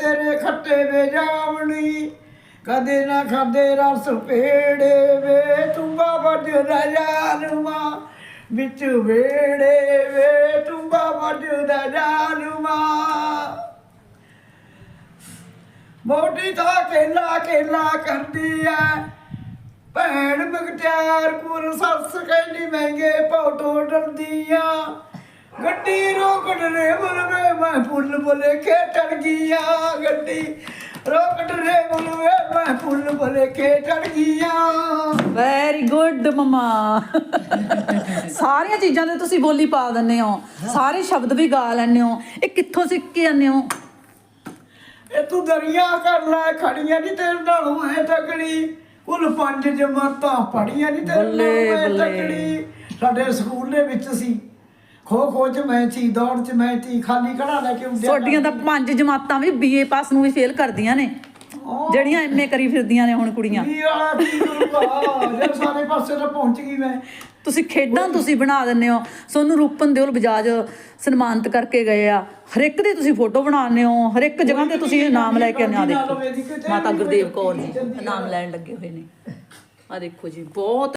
ਤੇਰੇ ਖੱਟੇ ਵੇ ਕਦੇ ਨਾ ਖਾਦੇ ਰਸ ਪੇੜੇ ਵੇ। ਤੁੰਬਾ ਵੱਜਦਾ ਜਾਨਮਾ ਵਿੱਚ ਵੇੜੇ ਵੇ। ਤੁੰਬਾ ਵੱਜਦਾ ਜਾਨਮਾ ਮੋਟੀ ਤਾਂ ਕੇਲਾ ਕੇਲਾ ਕਰਦੀ ਐ। ਭੈਣ ਮਗਟਿਆਰ ਕੁਰ ਸੱਸ ਕਹਿੰਦੀ, ਮਹਿੰਗੇ ਪੌਟੋ ਡਰਦੀਆਂ ਗੱਡੀ ਰੋਕੜ ਰੇ ਬੁਲਵੇ ਮੈਂ ਫੁੱਲ ਬੁਲੇ ਕੇ ਟੜ ਗਿਆ ਗੱਡੀ ਰੋਕੜ ਰੇ ਬੁਲਵੇ ਮੈਂ ਫੁੱਲ ਬੁਲੇ ਕੇ ਟੜ ਗਿਆ ਵੈਰੀ ਗੁੱਡ ਮਮਾ। ਸਾਰੀਆਂ ਚੀਜ਼ਾਂ ਤੇ ਤੁਸੀਂ ਬੋਲੀ ਪਾ ਦਿੰਦੇ ਹੋ। ਸਾਰੇ ਸ਼ਬਦ ਵੀ ਗਾ ਲੈਂਦੇ ਹੋ। ਇਹ ਕਿੱਥੋਂ ਸਿੱਖ ਕੇ ਆਉਂਦੇ ਹੋ? ਇਹ ਤੂੰ ਦਰਿਆ ਕਰ ਲੈ ਖੜੀਆਂ ਨਹੀਂ ਤੇਰੇ ਨਾਲ ਮੈਂ ਤਕੜੀ। ਕੁੱਲ ਪੰਜ ਜਮਾਤਾਂ ਪੜੀਆਂ ਨਹੀਂ ਤੇਰੇ ਨਾਲ ਬੱਲੇ। ਤਕੜੀ। ਸਾਡੇ ਸਕੂਲ ਦੇ ਵਿੱਚ ਸੀ। ਖੋ ਖੋ ਚ ਮੈਂ ਸੀ ਦੌੜ ਚ ਮੈਂ ਸੀ ਖਾਲੀ ਕੜਾ ਲੈ ਕੇ ਉੱਡਿਆ ਤੁਹਾਡੀਆਂ ਤਾਂ ਪੰਜ ਜਮਾਤਾਂ ਵੀ ਬੀਏ ਪਾਸ ਨੂੰ ਵੀ ਫੇਲ ਕਰਦੀਆਂ ਨੇ। ਜਿਹੜੀਆਂ ਐਮਏ ਕਰੀ ਫਿਰਦੀਆਂ ਨੇ ਹੁਣ ਕੁੜੀਆਂ। ਆ ਕੀ ਕਰੂਗਾ? ਜੇ ਸਾਰੇ ਪਾਸੇ ਤਾਂ ਪਹੁੰਚ ਗਈ ਮੈਂ। ਤੁਸੀਂ ਖੇਡਾਂ ਤੁਸੀਂ ਬਣਾ ਦਿੰਦੇ ਹੋ। ਸੋਨੂੰ ਰੂਪਨ ਦਿਓਲ ਬਜਾਜ ਸਨਮਾਨਿਤ ਕਰਕੇ ਗਏ ਆ। ਹਰ ਇੱਕ ਦੀ ਤੁਸੀਂ ਫੋਟੋ ਬਣਾਉਂਦੇ ਹੋ। ਹਰ ਇੱਕ ਜਗ੍ਹਾ ਤੇ ਤੁਸੀਂ ਇਨਾਮ ਲੈ ਕੇ ਆਉਂਦੇ ਆ ਦੇਖੋ ਮਾਤਾ ਗੁਰਦੇਵ ਕੌਰ ਜੀ ਇਨਾਮ ਲੈਣ ਲੱਗੇ ਹੋਏ ਨੇ। ਆ ਦੇਖੋ ਜੀ ਬਹੁਤ